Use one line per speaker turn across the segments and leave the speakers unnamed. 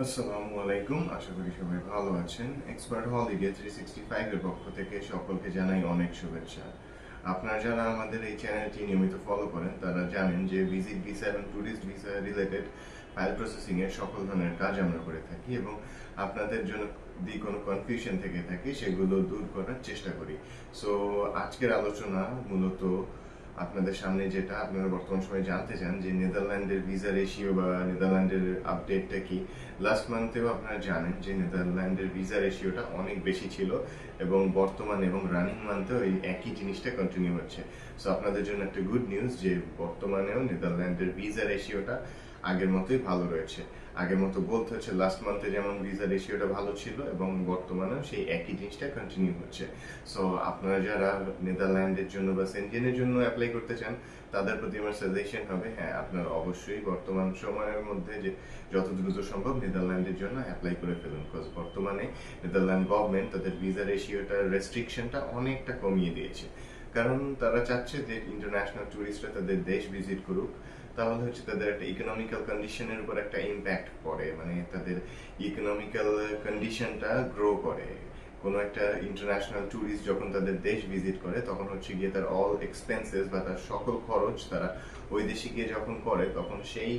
আসসালামু আলাইকুম, আশা করি সবাই ভালো আছেন। এক্সপার্ট হলিডে থ্রি সিক্সটি ফাইভের পক্ষ থেকে সকলকে জানাই অনেক শুভেচ্ছা। আপনারা যারা আমাদের এই চ্যানেলটি নিয়মিত ফলো করেন, তারা জানেন যে ভিজিট ভিসা এবং tourist visa related file processing এর সকল ধরনের কাজ আমরা করে থাকি এবং আপনাদের জন্য যদি কোনো কনফিউশন থেকে থাকে, সেগুলো দূর করার চেষ্টা করি। সো আজকের আলোচনা মূলত আপনাদের সামনে যেটা আপনারা বর্তমান সময়ে জানতে চান যে নেদারল্যান্ডের ভিসা রেশিও বা নেদারল্যান্ডের আপডেটটা কি? লাস্ট মান্থেও আপনারা জানেন যে নেদারল্যান্ডের ভিসা রেশিওটা অনেক বেশি ছিল এবং বর্তমান এবং রানিং মান্থেও এই একই জিনিসটা কন্টিনিউ হচ্ছে। সো আপনাদের জন্য একটা গুড নিউজ যে বর্তমানেও নেদারল্যান্ডের ভিসা রেশিওটা আগের মতোই ভালো রয়েছে। আগের মতো বলতে হচ্ছে লাস্ট মান্থে যেমন ভিসা রেশিওটা ভালো ছিল এবং বর্তমানেও সেই একই জিনিসটা কন্টিনিউ হচ্ছে। সো আপনারা যারা নেদারল্যান্ডের জন্য বা সেন্টিনের জন্য অ্যাপ্লাই করতে চান, তাদের প্রতি আমার সাজেশন হবে হ্যাঁ আপনারা অবশ্যই বর্তমান সময়ের মধ্যে যে যত দ্রুত সম্ভব নেদারল্যান্ডের জন্য অ্যাপ্লাই করে ফেলুন। বিকজ বর্তমানে নেদারল্যান্ড গভর্নমেন্ট তাদের ভিসা রেশিওটা রেস্ট্রিকশনটা অনেকটা কমিয়ে দিয়েছে। কারণ তারা চাচ্ছে যে ইন্টারন্যাশনাল ট্যুরিস্টরা তাদের দেশ ভিজিট করুক, তাহলে হচ্ছে তাদের একটা ইকোনমিক্যাল কন্ডিশনের উপর একটা ইম্প্যাক্ট পড়ে মানে তাদের ইকোনমিক্যাল কন্ডিশনটা গ্রো করে। কোনো একটা ইন্টারন্যাশনাল ট্যুরিস্ট যখন তাদের দেশ ভিজিট করে, তখন হচ্ছে গিয়ে তার অল এক্সপেন্সেস বা তার সকল খরচ তারা ওই দেশে গিয়ে যখন করে, তখন সেই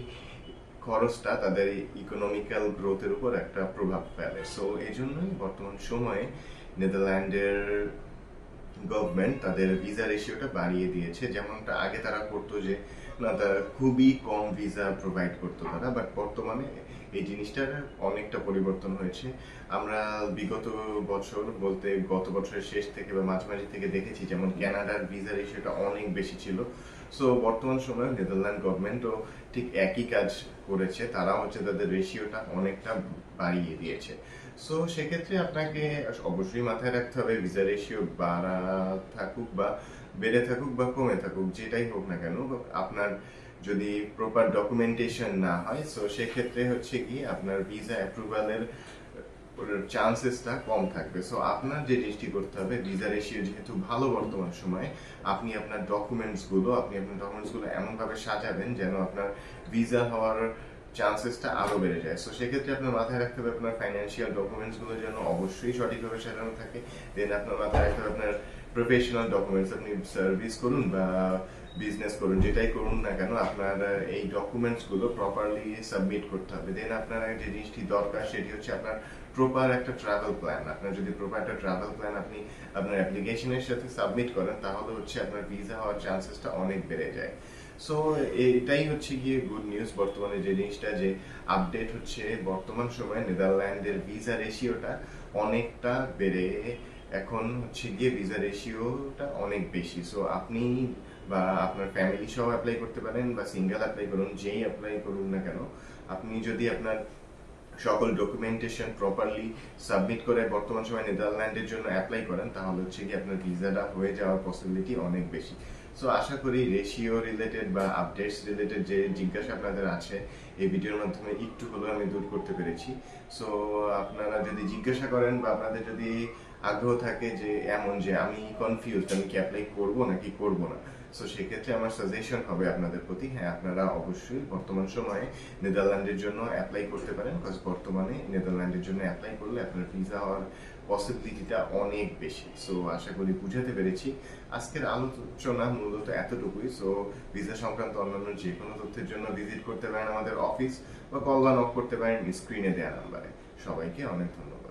খরচটা তাদের ইকোনমিক্যাল গ্রোথের উপর একটা প্রভাব ফেলে। সো এই জন্যই বর্তমান সময়ে নেদারল্যান্ডের গভর্নমেন্ট তাদের ভিসা রেশিওটা বাড়িয়ে দিয়েছে। যেমনটা আগে তারা করতো যে, না, তারা খুবই কম ভিসা প্রোভাইড করতো তারা বাট বর্তমানে এই জিনিসটার অনেকটা পরিবর্তন হয়েছে। আমরা বিগত বছর বলতে গত বছরের শেষ থেকে বা মাঝামাঝি থেকে দেখেছি যেমন ক্যানাডার ভিসা রেশিওটা অনেক বেশি ছিল। সো বর্তমান সময়ে নেদারল্যান্ড গভর্নমেন্টও ঠিক একই কাজ করেছে। তারা হচ্ছে তাদের রেশিওটা অনেকটা বাড়িয়ে দিয়েছে। সো সেক্ষেত্রে আপনাকে অবশ্যই মাথায় রাখতে হবে ভিসা রেশিও বাড়া থাকুক বা বেড়ে থাকুক বা কমে থাকুক, যেটাই হোক না কেন, আপনার যদি প্রপার ডকুমেন্টেশন না হয় সো সেক্ষেত্রে হচ্ছে কি আপনার ভিসা অ্যাপ্রুভালের চান্সেসটা কম থাকবে। সো আপনার যে জিনিসটি করতে হবে ভিসা রেশিও যেহেতু ভালো বর্তমান সময়ে, আপনি আপনার ডকুমেন্টসগুলো আপনি আপনার ডকুমেন্টসগুলো এমনভাবে সাজাবেন যেন আপনার ভিসা হওয়ার চান্সেসটা আরও বেড়ে যায়। সো সেক্ষেত্রে আপনার মাথায় রাখতে হবে আপনার ফাইন্যান্সিয়াল ডকুমেন্টসগুলো যেন অবশ্যই সঠিকভাবে সাজানো থাকে। দেন আপনার মাথায় রাখতে হবে আপনার প্রফেশনাল ডকুমেন্টস আপনি সার্ভিস করুন বা বিজনেস করুন, যেটাই করুন না কেন, আপনার এই ডকুমেন্টসগুলো প্রপারলি সাবমিট করতে হবে। দেন আপনার যে জিনিসটি দরকার, সেটি হচ্ছে আপনার প্রপার একটা ট্রাভেল প্ল্যান আপনার যদি প্রপার একটা ট্রাভেল প্ল্যান আপনি আপনার অ্যাপ্লিকেশনের সাথে সাবমিট করেন, তাহলে হচ্ছে আপনার ভিসা হওয়ার চান্সেসটা অনেক বেড়ে যায়। সো এটাই হচ্ছে গিয়ে গুড নিউজ বর্তমানে যে জিনিসটা যে আপডেট হচ্ছে, বর্তমান সময়ে নেদারল্যান্ডের ভিসা রেশিওটা অনেকটা বেড়ে এখন হচ্ছে গিয়ে ভিসা রেশিওটা অনেক বেশি। সো আপনি বা আপনার ফ্যামিলি সহ অ্যাপ্লাই করতে পারেন বা সিঙ্গেল অ্যাপ্লাই করুন, যেই অ্যাপ্লাই করুন না কেন, আপনি যদি আপনার সকল ডকুমেন্টেশন প্রপারলি সাবমিট করে বর্তমান সময় নেদারল্যান্ডের জন্য অ্যাপ্লাই করেন, তাহলে হচ্ছে কি আপনার ভিসাটা হয়ে যাওয়ার পসিবিলিটি অনেক বেশি। সো আশা করি রেশিও রিলেটেড বা আপডেটস রিলেটেড যে জিজ্ঞাসা আপনাদের আছে, এই ভিডিওর মাধ্যমে একটু হলেও আমি দূর করতে পেরেছি। সো আপনারা যদি জিজ্ঞাসা করেন বা আপনাদের যদি আগ্রহ থাকে যে এমন যে আমি কনফিউজ আমি কি অ্যাপ্লাই করব নাকি করব না? সো সেক্ষেত্রে আমার সাজেশন হবে আপনাদের প্রতি। হ্যাঁ আপনারা অবশ্যই বর্তমান সময়ে নেদারল্যান্ডের জন্য অ্যাপ্লাই করতে পারেন বিকজ বর্তমানে নেদারল্যান্ডের জন্য অ্যাপ্লাই করলে আপনার ভিসা হওয়ার পসিবিলিটিটা অনেক বেশি। সো আশা করি বুঝাতে পেরেছি। আজকের আলোচনা মূলত এতটুকুই। সো ভিসা সংক্রান্ত অন্যান্য যে কোনো তথ্যের জন্য ভিজিট করতে পারেন আমাদের অফিস বা কল নক করতে পারেন স্ক্রিনে দেওয়া নাম্বারে সবাইকে অনেক ধন্যবাদ।